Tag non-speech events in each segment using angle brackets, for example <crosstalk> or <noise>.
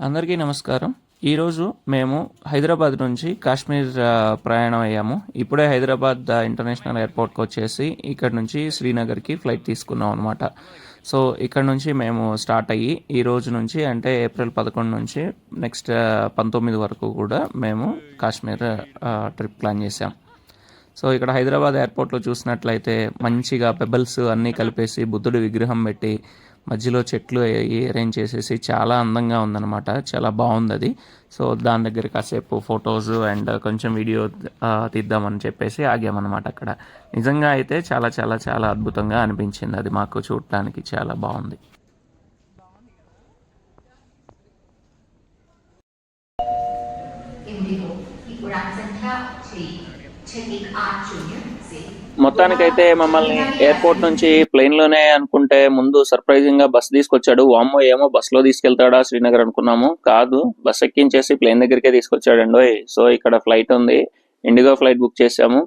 అందరికీ నమస్కారం. ఈరోజు మేము హైదరాబాద్ నుంచి కాశ్మీర్ ప్రయాణం అయ్యాము. ఇప్పుడే హైదరాబాద్ ఇంటర్నేషనల్ ఎయిర్పోర్ట్కి వచ్చేసి ఇక్కడ నుంచి శ్రీనగర్కి ఫ్లైట్ తీసుకున్నాం అనమాట సో ఇక్కడ నుంచి మేము స్టార్ట్ అయ్యి ఈ రోజు నుంచి అంటే ఏప్రిల్ పదకొండు నుంచి నెక్స్ట్ పంతొమ్మిది వరకు కూడా మేము కాశ్మీర్ ట్రిప్ ప్లాన్ చేసాం సో ఇక్కడ హైదరాబాద్ ఎయిర్పోర్ట్లో చూసినట్లయితే మంచిగా పెబల్స్ అన్నీ కలిపేసి బుద్ధుడి విగ్రహం పెట్టి మధ్యలో చెట్లు అరేంజ్ చేసేసి చాలా అందంగా ఉందన్నమాట. చాలా బాగుంది అది. సో దాని దగ్గర కాసేపు ఫొటోస్ అండ్ కొంచెం వీడియో తీద్దామని చెప్పేసి ఆగామన్నమాట అక్కడ. నిజంగా అయితే చాలా చాలా చాలా అద్భుతంగా అనిపించింది అది మాకు చూడటానికి. చాలా బాగుంది. ఇప్పుడు సంఖ్య మొత్తానికైతే మమ్మల్ని ఎయిర్పోర్ట్ నుంచి ప్లేన్లోనే అనుకుంటే ముందు సర్ప్రైజింగ్గా బస్ తీసుకొచ్చాడు. వామ్మో ఏమో బస్లో తీసుకెళ్తాడా శ్రీనగర్ అనుకున్నాము. కాదు బస్ ఎక్కించేసి ప్లేన్ దగ్గరికే తీసుకొచ్చాడండి సో ఇక్కడ ఫ్లైట్ ఉంది. ఇండిగో ఫ్లైట్ బుక్ చేసాము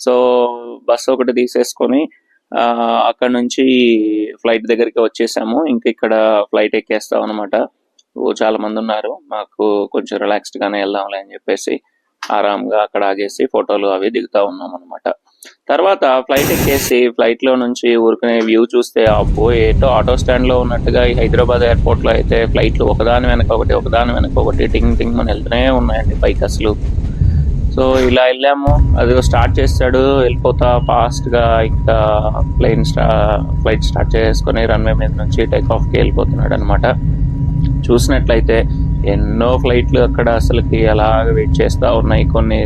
సో బస్ ఒకటి తీసేసుకొని అక్కడ నుంచి ఫ్లైట్ దగ్గరికి వచ్చేసాము. ఇంకా ఇక్కడ ఫ్లైట్ ఎక్కేస్తాం అనమాట చాలా మంది ఉన్నారు. మాకు కొంచెం రిలాక్స్డ్ గానే వెళ్దాంలే అని చెప్పేసి ఆరాంగా అక్కడ ఆగేసి ఫోటోలు అవి దిగుతా ఉన్నాం అనమాట తర్వాత ఫ్లైట్ ఎక్కేసి ఫ్లైట్లో నుంచి ఊరుకునే వ్యూ చూస్తే అబ్బో ఏటో ఆటో స్టాండ్లో ఉన్నట్టుగా ఈ హైదరాబాద్ ఎయిర్పోర్ట్లో అయితే ఫ్లైట్లు ఒకదాని వెనక ఒకటి ఒకదాని వెనక ఒకటి టింగ్ టింగ్ అని వెళ్తూనే ఉన్నాయండి పైకి అసలు. సో ఇలా వెళ్ళాము. అది స్టార్ట్ చేస్తాడు. వెళ్ళిపోతా ఫాస్ట్గా ఇంకా ప్లేన్ స్టా ఫ్లైట్ స్టార్ట్ చేసుకొని రన్వే మీద నుంచి టేక్ ఆఫ్కి వెళ్ళిపోతున్నాడు అనమాట చూసినట్లయితే ఎన్నో ఫ్లైట్లు అక్కడ అసలుకి అలాగ వెయిట్ చేస్తూ ఉన్నాయి. కొన్ని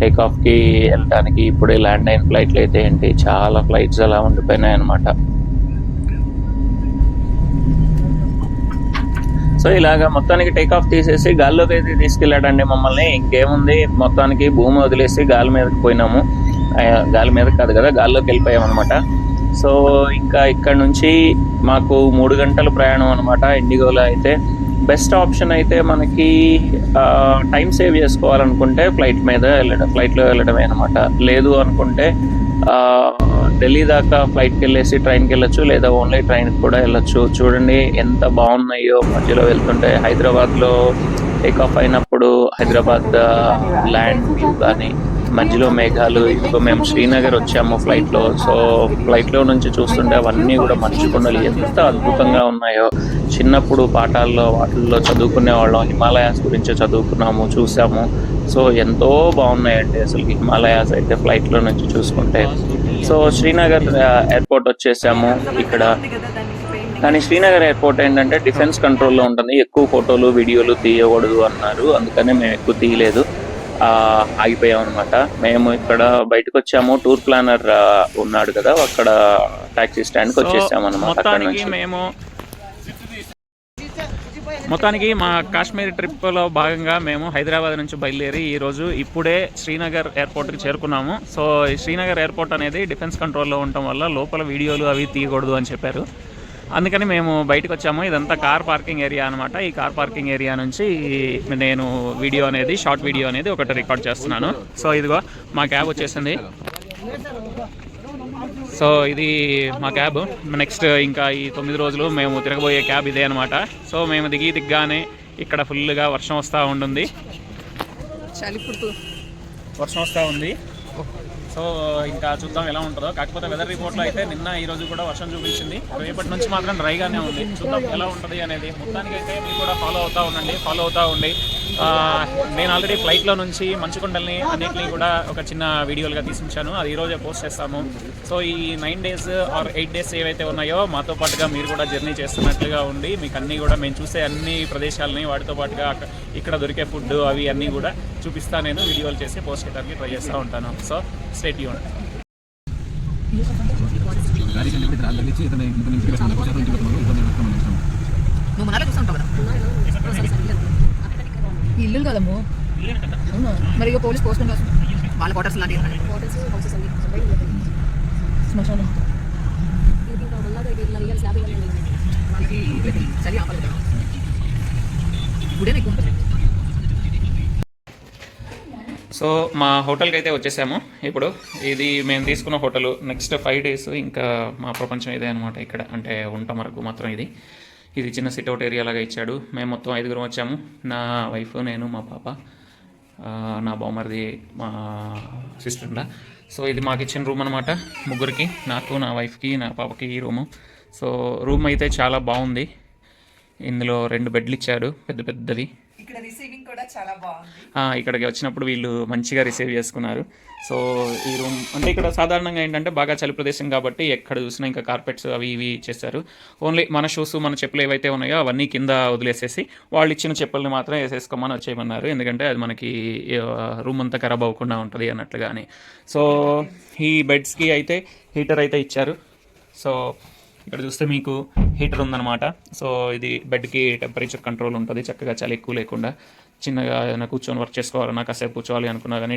టేక్ ఆఫ్కి వెళ్ళడానికి ఇప్పుడే ల్యాండ్ అయిన ఫ్లైట్లు అయితే ఏంటి? చాలా ఫ్లైట్స్ అలా ఉండిపోయినాయి అనమాట సో ఇలాగ మొత్తానికి టేక్ ఆఫ్ తీసేసి గాల్లోకి అయితే తీసుకెళ్ళాడండి మమ్మల్ని. ఇంకేముంది? మొత్తానికి భూమి వదిలేసి గాలి మీదకి పోయినాము. గాలి మీద కాదు కదా గాల్లోకి వెళ్ళిపోయాం అనమాట సో ఇంకా ఇక్కడ నుంచి మాకు మూడు గంటల ప్రయాణం అనమాట ఇండిగోలో అయితే బెస్ట్ ఆప్షన్ అయితే మనకి టైం సేవ్ చేసుకోవాలనుకుంటే ఫ్లైట్ మీద వెళ్ళడం ఫ్లైట్లో వెళ్ళడమే అనమాట లేదు అనుకుంటే ఢిల్లీ దాకా ఫ్లైట్కి వెళ్ళేసి ట్రైన్కి వెళ్ళొచ్చు లేదా ఓన్లీ ట్రైన్కి కూడా వెళ్ళొచ్చు. చూడండి ఎంత బాగున్నాయో మధ్యలో వెళ్తుంటే. హైదరాబాద్లో టేక్ ఆఫ్ అయినప్పుడు హైదరాబాద్ ల్యాండ్ వ్యూ కానీ మధ్యలో మేఘాలు ఇప్పుడు మేము శ్రీనగర్ వచ్చాము ఫ్లైట్లో. సో ఫ్లైట్లో నుంచి చూస్తుంటే అవన్నీ కూడా మంచు కొండలు ఎంత అద్భుతంగా ఉన్నాయో. చిన్నప్పుడు పాఠాల్లో వాటిల్లో చదువుకునే వాళ్ళం. హిమాలయాస్ గురించి చదువుకున్నాము చూసాము. సో ఎంతో బాగున్నాయండి అసలు హిమాలయాస్ అయితే ఫ్లైట్లో నుంచి చూసుకుంటే. సో శ్రీనగర్ ఎయిర్పోర్ట్ వచ్చేసాము ఇక్కడ. కానీ శ్రీనగర్ ఎయిర్పోర్ట్ ఏంటంటే డిఫెన్స్ కంట్రోల్లో ఉంటుంది. ఎక్కువ ఫోటోలు వీడియోలు తీయకూడదు అన్నారు. అందుకనే మేము ఎక్కువ తీయలేదు. ఆగిపోయాం అనమాట మేము ఇక్కడ బయటకు వచ్చాము టూర్ ప్లానర్ ఉన్నాడు కదా అక్కడ టాక్సీ స్టాండ్కి వచ్చేసాము అనమాట అక్కడ నుంచి. మేము మొత్తానికి మా కాశ్మీర్ ట్రిప్లో భాగంగా మేము హైదరాబాద్ నుంచి బయలుదేరి ఈరోజు ఇప్పుడే శ్రీనగర్ ఎయిర్పోర్ట్కి చేరుకున్నాము. సో ఈ శ్రీనగర్ ఎయిర్పోర్ట్ అనేది డిఫెన్స్ కంట్రోల్లో ఉండటం వల్ల లోపల వీడియోలు అవి తీయకూడదు అని చెప్పారు. అందుకని మేము బయటకు వచ్చాము. ఇదంతా కార్ పార్కింగ్ ఏరియా అనమాట ఈ కార్ పార్కింగ్ ఏరియా నుంచి నేను వీడియో అనేది షార్ట్ వీడియో అనేది ఒకటి రికార్డ్ చేస్తున్నాను. సో ఇదిగో మా క్యాబ్ వచ్చేసింది. సో ఇది మా క్యాబ్. నెక్స్ట్ ఇంకా ఈ తొమ్మిది రోజులు మేము తిరగబోయే క్యాబ్ ఇదే అనమాట సో మేము దిగి దిగ్గానే ఇక్కడ ఫుల్గా వర్షం వస్తూ ఉంటుంది. వర్షం వస్తూ ఉంది. సో ఇంకా చూద్దాం ఎలా ఉంటుందో. కాకపోతే వెదర్ రిపోర్ట్లో అయితే నిన్న ఈ రోజు కూడా వర్షం చూపించింది. రేపటి నుంచి మాత్రం డ్రైగానే ఉంది. చూద్దాం ఎలా ఉంటుంది అనేది. మొత్తానికి అయితే మీరు కూడా ఫాలో అవుతూ ఉండండి. ఫాలో అవుతూ ఉండి. నేను ఆల్రెడీ ఫ్లైట్లో నుంచి మంచుకొండల్ని అన్నిటిని కూడా ఒక చిన్న వీడియోలుగా తీసించాను. అది ఈ రోజే పోస్ట్ చేస్తాము. సో ఈ nine days or eight days ఏవైతే ఉన్నాయో మాతో పాటుగా మీరు కూడా జర్నీ చేస్తున్నట్లుగా ఉండి మీకు అన్నీ కూడా మేము చూసే అన్ని ప్రదేశాలని వాటితో పాటుగా ఇక్కడ దొరికే ఫుడ్ అవి అన్నీ కూడా చూపిస్తా నేను వీడియోలు చేసి పోస్ట్ చేయడానికి ట్రై చేస్తూ ఉంటాను. సో స్టేట్ యూన్ నువ్వు మనాలి చూస్తుంటావు కదా. ఈ ఇల్లు కదమ్ము. అవునా? మరి ఇక పోలీస్ పోస్ట్ వాళ్ళ క్వార్టర్స్ లాంటివి శ్మశానం. చలి ఆపలేదు సో మా హోటల్కి అయితే వచ్చేసాము. ఇప్పుడు ఇది మేము తీసుకున్న హోటల్ నెక్స్ట్ ఫైవ్ డేస్ ఇంకా మా ప్రపంచం ఇదే అనమాట ఇక్కడ. అంటే ఉంటాం వరకు మాత్రం ఇది. ఇది చిన్న సిట్అవుట్ ఏరియా లాగా ఇచ్చాడు. మేము మొత్తం ఐదుగురం వచ్చాము. నా వైఫ్ నేను మా పాప నా బామ్మర్ది మా సిస్టర్ సో ఇది మాకు ఇచ్చిన రూమ్ అనమాట ముగ్గురికి. నాకు నా వైఫ్కి నా పాపకి ఈ రూము సో రూమ్ అయితే చాలా బాగుంది. ఇందులో రెండు బెడ్లు ఇచ్చారు. పెద్ద పెద్దవి. ఇక్కడ రిసీవింగ్ చాలా బాగుంది. ఇక్కడికి వచ్చినప్పుడు వీళ్ళు మంచిగా రిసీవ్ చేసుకున్నారు. సో ఈ రూమ్ అంటే ఇక్కడ సాధారణంగా ఏంటంటే బాగా చలి ప్రదేశం కాబట్టి ఎక్కడ చూసినా ఇంకా కార్పెట్స్ అవి ఇవి చేశారు. ఓన్లీ మన షూస్ మన చెప్పులు ఏవైతే ఉన్నాయో అవన్నీ కింద వదిలేసేసి వాళ్ళు ఇచ్చిన చెప్పుల్ని మాత్రం వేసేసుకోమని వచ్చేయమన్నారు. ఎందుకంటే అది మనకి రూమ్ అంతా ఖరాబ్ అవ్వకుండా ఉంటుంది అన్నట్లు కానీ సో ఈ బెడ్స్కి అయితే హీటర్ అయితే ఇచ్చారు. సో ఇక్కడ చూస్తే మీకు హీటర్ ఉందన్నమాట. సో ఇది బెడ్కి టెంపరేచర్ కంట్రోల్ ఉంటుంది. చక్కగా చాలా ఎక్కువ లేకుండా చిన్నగా ఏదైనా కూర్చొని వర్క్ చేసుకోవాలన్నా కాసేపు కూర్చోవాలి అనుకున్నా కానీ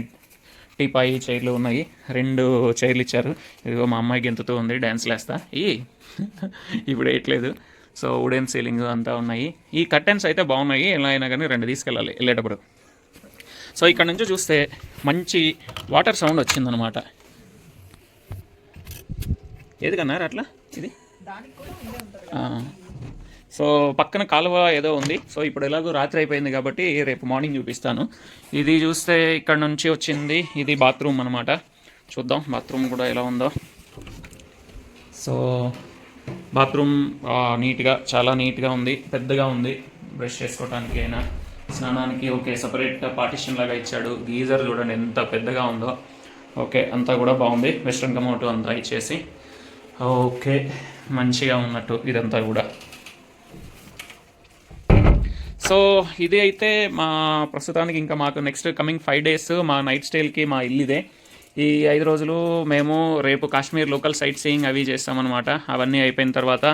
టీపాయి చైర్లు ఉన్నాయి. రెండు చైర్లు ఇచ్చారు. ఇదిగో మా అమ్మాయి గెంతుతూ ఉంది. డ్యాన్స్ లేస్తా. ఈ <laughs> ఇప్పుడు వేయట్లేదు సో వుడెన్ సీలింగ్ అంతా ఉన్నాయి. ఈ కర్టెన్స్ అయితే బాగున్నాయి. ఎలా అయినా కానీ రెండు తీసుకెళ్ళాలి. వెళ్ళేటప్పుడు. సో ఇక్కడ నుంచి చూస్తే మంచి వాటర్ సౌండ్ వచ్చిందనమాట ఏది కన్నారు అట్లా ఇది? సో పక్కన కాలువ ఏదో ఉంది. సో ఇప్పుడు ఎలాగో రాత్రి అయిపోయింది కాబట్టి రేపు మార్నింగ్ చూపిస్తాను. ఇది చూస్తే ఇక్కడ నుంచి వచ్చింది. ఇది బాత్రూమ్ అనమాట చూద్దాం బాత్రూమ్ కూడా ఎలా ఉందో. సో బాత్రూమ్ నీట్గా చాలా నీట్గా ఉంది. పెద్దగా ఉంది. బ్రష్ చేసుకోవడానికి అయినా స్నానానికి ఓకే సపరేట్ పార్టిషన్ లాగా ఇచ్చాడు. గీజర్ చూడండి ఎంత పెద్దగా ఉందో. ఓకే అంతా కూడా బాగుంది. వెస్ట్రన్ కమోటు అంతా ఇచ్చేసి. ఓకే. మంచిగా ఉన్నట్టు ఇదంతా కూడా. సో ఇది అయితే మా ప్రస్తుతానికి ఇంకా మాకు నెక్స్ట్ కమింగ్ ఫైవ్ డేస్ మా నైట్ స్టైల్కి మా ఇల్లు ఇదే. ఈ ఐదు రోజులు మేము రేపు కాశ్మీర్ లోకల్ సైట్ సీయింగ్ అవి చేస్తామన్నమాట. అవన్నీ అయిపోయిన తర్వాత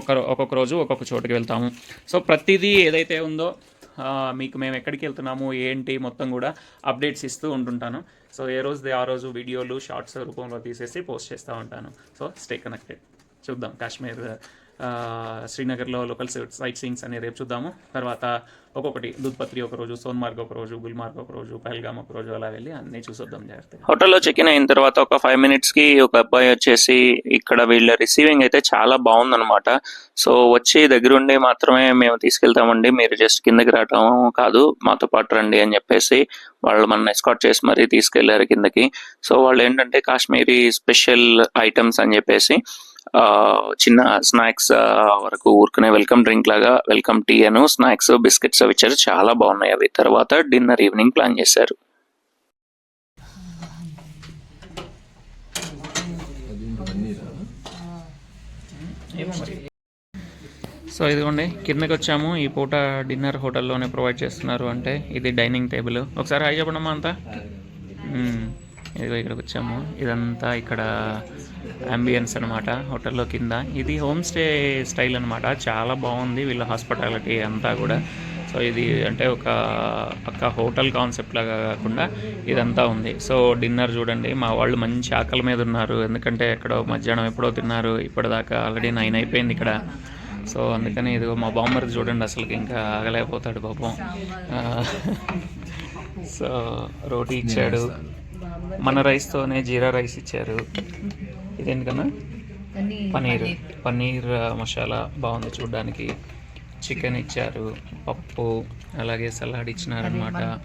ఒక ఒక్కొక్క రోజు ఒక్కొక్క చోటుకి వెళ్తాము. సో ప్రతిదీ ఏదైతే ఉందో మీకు మేము ఎక్కడికి వెళ్తున్నాము ఏంటి మొత్తం కూడా అప్డేట్స్ ఇస్తూ ఉంటుంటాను. సో ఏ రోజుది ఆ రోజు వీడియోలు షార్ట్స్ రూపంలో తీసేసి పోస్ట్ చేస్తూ ఉంటాను. సో స్టే కనెక్టెడ్ చూద్దాం కాశ్మీర్ శ్రీనగర్లో లోకల్ సైట్ సీయింగ్స్ అని రేపు చూద్దాము. తర్వాత ఒక్కొక్కటి దుద్పత్రి ఒక రోజు సోన్మార్గ్ ఒక రోజు గుల్మార్గ్ ఒక రోజు పహల్గామ్ ఒక రోజు అలా వెళ్ళి అన్నీ చూసొద్దాం జాగ్రత్త హోటల్లో చెక్ ఇన్ అయిన తర్వాత ఒక ఫైవ్ మినిట్స్కి ఒక అబ్బాయి వచ్చేసి ఇక్కడ వీళ్ళ రిసీవింగ్ అయితే చాలా బాగుందనమాట సో వచ్చి దగ్గరుండి మాత్రమే మేము తీసుకెళ్తామండి. మీరు జస్ట్ కిందకి రావటం కాదు మాతో పాటు రండి అని చెప్పేసి వాళ్ళు మన ఎస్కాట్ చేసి మరీ తీసుకెళ్ళారు కిందకి. సో వాళ్ళు ఏంటంటే కాశ్మీరీ స్పెషల్ ఐటమ్స్ అని చెప్పేసి చిన్న స్నాక్స్ వరకు ఊరుకునే వెల్కమ్ డ్రింక్ లాగా welcome tea and snacks biscuits అవి ఇచ్చారు. చాలా బాగున్నాయి అవి. తర్వాత డిన్నర్ ఈవినింగ్ ప్లాన్ చేశారు. సో ఇదిగోండి కిందకి వచ్చాము. ఈ పూట డిన్నర్ హోటల్లోనే ప్రొవైడ్ చేస్తున్నారు. అంటే ఇది డైనింగ్ టేబుల్. ఒకసారి హాయ్ చెప్పడమ్మా అంతా. ఇదిగో ఇక్కడికి వచ్చాము ఇదంతా ఇక్కడ అంబియన్స్ అనమాట హోటల్లో కింద. ఇది హోమ్ స్టే స్టైల్ అనమాట చాలా బాగుంది వీళ్ళ హాస్పిటాలిటీ అంతా కూడా. సో ఇది అంటే ఒక పక్క హోటల్ కాన్సెప్ట్ లాగా కాకుండా ఇదంతా ఉంది. సో డిన్నర్ చూడండి మా వాళ్ళు మంచి ఆకలి మీద ఉన్నారు. ఎందుకంటే ఎక్కడో మధ్యాహ్నం ఎప్పుడో తిన్నారు ఇప్పటిదాకా ఆల్రెడీ నైన్ అయిపోయింది ఇక్కడ. సో అందుకని ఇదిగో మా బామ్మర్ది చూడండి అసలు ఇంకా ఆగలేకపోతాడు పాపం. సో రోటీ ఇచ్చాడు. మన రైస్తోనే జీరా రైస్ ఇచ్చారు. ఇదేంటికన్నా పన్నీర్. పన్నీర్. ఆ, మసాలా బాగుంది చూడడానికి. చికెన్ ఇచ్చారు పప్పు అలాగే సలాడ్ ఇచ్చినారనమాట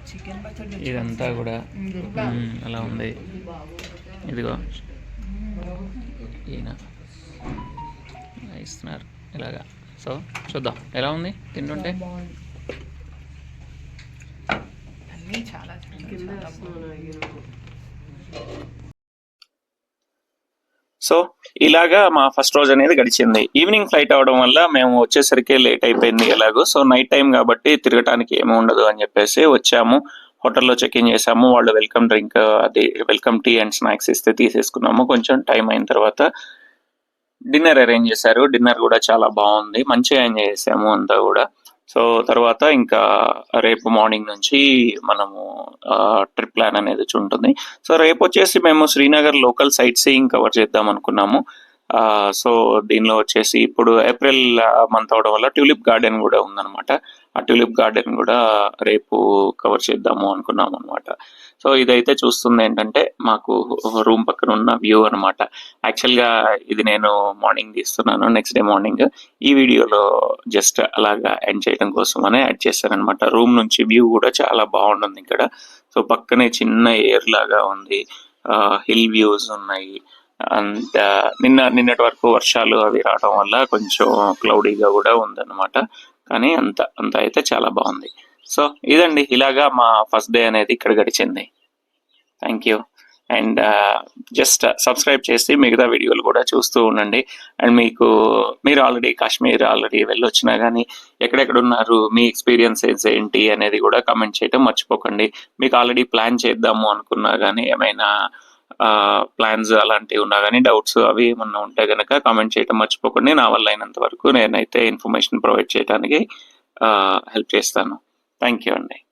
ఇదంతా కూడా. అలా ఉంది. ఇదిగో. ఈయన ఇస్తున్నారు ఇలాగా. సో చూద్దాం. ఎలా ఉంది? తింటుంటే? అన్నీ చాలా. సో ఇలాగా మా ఫస్ట్ రోజు అనేది గడిచింది. ఈవినింగ్ ఫ్లైట్ అవడం వల్ల మేము వచ్చేసరికి లేట్ అయిపోయింది ఎలాగో. సో నైట్ టైం కాబట్టి తిరగటానికి ఏమి ఉండదు అని చెప్పేసి వచ్చాము. హోటల్లో చెక్ ఇన్ చేసాము వాళ్ళు వెల్కమ్ డ్రింక్ అది వెల్కమ్ టీ అండ్ స్నాక్స్ ఇస్తే తీసేసుకున్నాము. కొంచెం టైం అయిన తర్వాత డిన్నర్ అరేంజ్ చేశారు. డిన్నర్ కూడా చాలా బాగుంది. మంచిగా ఎంజాయ్ చేసాము అంతా కూడా. సో తర్వాత ఇంకా రేపు మార్నింగ్ నుంచి మనము ట్రిప్ ప్లాన్ అనేది ఉంటుంది. సో రేపు వచ్చేసి మేము Srinagar local sightseeing cover చేద్దాం అనుకున్నాము. సో దీనిలో వచ్చేసి ఇప్పుడు ఏప్రిల్ మంత్ అవడం వల్ల ట్యూలిప్ గార్డెన్ కూడా ఉందన్నమాట. ఆ ట్యూలిప్ గార్డెన్ కూడా రేపు కవర్ చేద్దాము అనుకున్నాం అనమాట సో ఇదైతే చూస్తుంది ఏంటంటే మాకు రూమ్ పక్కన ఉన్న వ్యూ అనమాట యాక్చువల్గా ఇది నేను మార్నింగ్ తీస్తున్నాను నెక్స్ట్ డే మార్నింగ్ ఈ వీడియోలో జస్ట్ అలాగా ఎండ్ చేయడం కోసం అనే యాడ్ చేశానమాట అనమాట రూమ్ నుంచి వ్యూ కూడా చాలా బాగుంటుంది ఇక్కడ. సో పక్కనే చిన్న ఎయిర్ లాగా ఉంది. హిల్ వ్యూస్ ఉన్నాయి. అండ్ నిన్న నిన్నటి వరకు వర్షాలు అవి రావడం వల్ల కొంచెం క్లౌడీగా కూడా ఉందన్నమాట. కానీ అంత అంత అయితే చాలా బాగుంది. సో ఇదండి. ఇలాగా మా ఫస్ట్ డే అనేది ఇక్కడ గడిచింది. Thank you and just subscribe చేసి మిగతా వీడియోలు కూడా చూస్తూ ఉండండి. అండ్ మీకు మీరు ఆల్రెడీ కాశ్మీర్ ఆల్రెడీ వెళ్ళొచ్చినా కానీ ఎక్కడెక్కడ ఉన్నారు మీ ఎక్స్పీరియన్సెస్ ఏంటి అనేది కూడా కమెంట్ చేయడం మర్చిపోకండి. మీకు ఆల్రెడీ ప్లాన్ చేద్దాము అనుకున్నా కానీ ఏమైనా ప్లాన్స్ అలాంటివి ఉన్నా కానీ డౌట్స్ అవి ఏమన్నా ఉంటే కనుక కామెంట్ చేయడం మర్చిపోకండి. నా వల్ల అయినంత వరకు నేనైతే ఇన్ఫర్మేషన్ ప్రొవైడ్ చేయడానికి హెల్ప్ చేస్తాను. థ్యాంక్ యూ అండి.